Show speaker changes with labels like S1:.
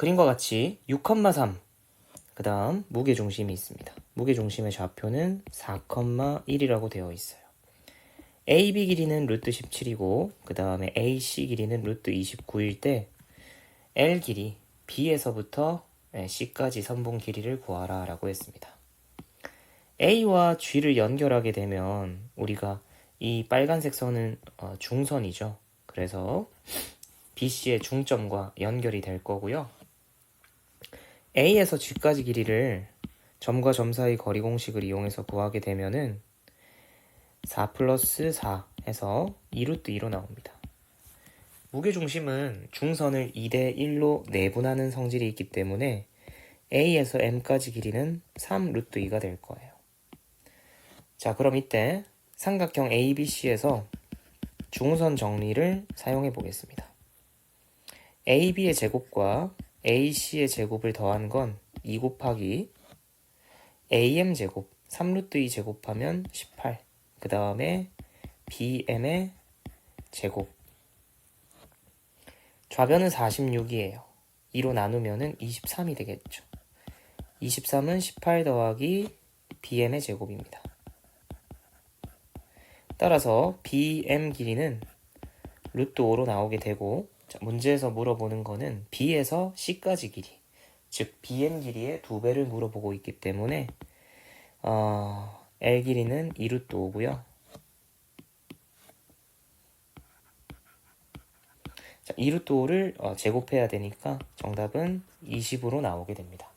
S1: 그림과 같이 6,3. 그 다음 무게중심이 있습니다. 무게중심의 좌표는 4,1이라고 되어 있어요. AB 길이는 루트 17이고 그 다음에 AC 길이는 루트 29일 때 L 길이 B에서부터 C까지 선분 길이를 구하라 라고 했습니다. A와 G를 연결하게 되면 우리가 이 빨간색 선은 어, 중선이죠. 그래서 BC의 중점과 연결이 될 거고요. A에서 G까지 길이를 점과 점 사이 거리 공식을 이용해서 구하게 되면은 4 플러스 4 해서 2루트 2로 나옵니다. 무게중심은 중선을 2대 1로 내분하는 성질이 있기 때문에 A에서 M까지 길이는 3루트 2가 될 거예요. 자, 그럼 이때 삼각형 ABC에서 중선 정리를 사용해 보겠습니다. AB의 제곱과 AC의 제곱을 더한 건 2 곱하기 AM 제곱 3루트 2 제곱하면 18. 그 다음에 BM의 제곱. 좌변은 46이에요. 2로 나누면은 23이 되겠죠. 23은 18 더하기 BM의 제곱입니다. 따라서 BM 길이는 루트 5로 나오게 되고 자, 문제에서 물어보는 거는 B에서 C까지 길이 즉 BM 길이의 두 배를 물어보고 있기 때문에 어, L 길이는 2루트 5고요. 자, 2루트 5를 어, 제곱해야 되니까 정답은 20으로 나오게 됩니다.